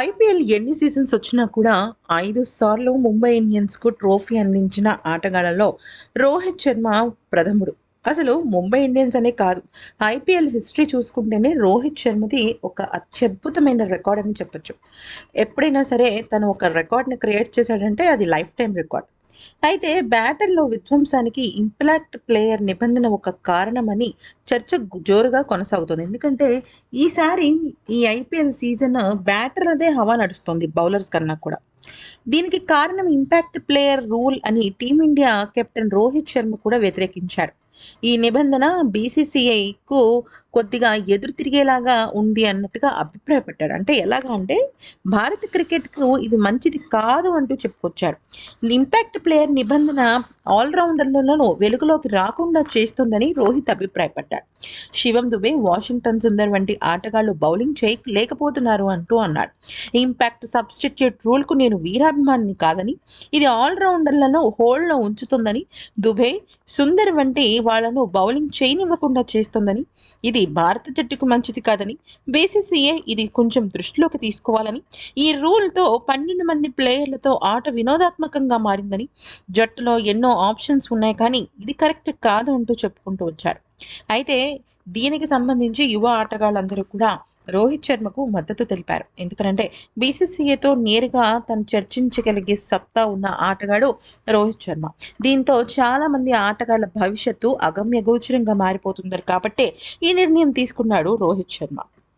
IPL ఎన్ని seasons వచ్చినా కూడా ఐదు సార్లు ముంబై ఇండియన్స్కు ట్రోఫీ అందించిన ఆటగాళ్ళలో రోహిత్ శర్మ ప్రథముడు. అసలు ముంబై ఇండియన్స్ అనే కాదు ఐపీఎల్ హిస్టరీ చూసుకుంటేనే రోహిత్ శర్మది ఒక అత్యద్భుతమైన రికార్డ్ అని చెప్పొచ్చు. ఎప్పుడైనా సరే తను ఒక రికార్డ్ని క్రియేట్ చేశాడంటే అది లైఫ్ టైం రికార్డ్. అయితే బ్యాటర్లో విధ్వంసానికి ఇంపాక్ట్ ప్లేయర్ నిబంధన ఒక కారణమని చర్చ జోరుగా కొనసాగుతుంది. ఎందుకంటే ఈసారి ఈ ఐపీఎల్ సీజన్ బ్యాటర్ అదే హవా నడుస్తుంది బౌలర్స్ కన్నా కూడా. దీనికి కారణం ఇంపాక్ట్ ప్లేయర్ రూల్ అని team India captain Rohit Sharma కూడా వ్యతిరేకించాడు ఈ నిబంధన బీసీసీఐకు కొద్దిగా ఎదురు తిరిగేలాగా ఉంది అన్నట్టుగా అభిప్రాయపడ్డాడు అంటే ఎలాగా అంటే భారత క్రికెట్కు ఇది మంచిది కాదు అంటూ చెప్పుకొచ్చాడు ఇంపాక్ట్ ప్లేయర్ నిబంధన ఆల్రౌండర్లను వెలుగులోకి రాకుండా చేస్తుందని రోహిత్ అభిప్రాయపడ్డాడు శివం దుబే వాషింగ్టన్ సుందర్ వంటి ఆటగాళ్ళు బౌలింగ్ చేయలేకపోతున్నారు అంటూ అన్నాడు ఇంపాక్ట్ సబ్స్టిట్యూట్ రూల్కు నేను వీరాభిమానిని కాదని ఇది ఆల్రౌండర్లను హోల్డ్లో ఉంచుతుందని దుబే సుందర్ వంటి వాళ్ళను బౌలింగ్ చేయనివ్వకుండా చేస్తుందని ఇది భారత జట్టుకు మంచిది కాదని బీసీసీఏ ఇది కొంచెం దృష్టిలోకి తీసుకోవాలని ఈ రూల్తో పన్నెండు మంది ప్లేయర్లతో ఆట వినోదాత్మకంగా మారిందని జట్టులో ఎన్నో ఆప్షన్స్ ఉన్నాయి కానీ ఇది కరెక్ట్ కాదు అంటూ చెప్పుకుంటూ వచ్చారు. అయితే దీనికి సంబంధించి యువ ఆటగాళ్ళందరూ కూడా రోహిత్ శర్మకు మద్దతు తెలిపారు. ఎందుకంటే బీసీసీఏతో నేరుగా తను చర్చించగలిగే సత్తా ఉన్న ఆటగాడు రోహిత్ శర్మ. దీంతో చాలా మంది ఆటగాళ్ళ భవిష్యత్తు అగమ్య గోచరంగా మారిపోతుంది కాబట్టి ఈ నిర్ణయం తీసుకున్నాడు రోహిత్ శర్మ.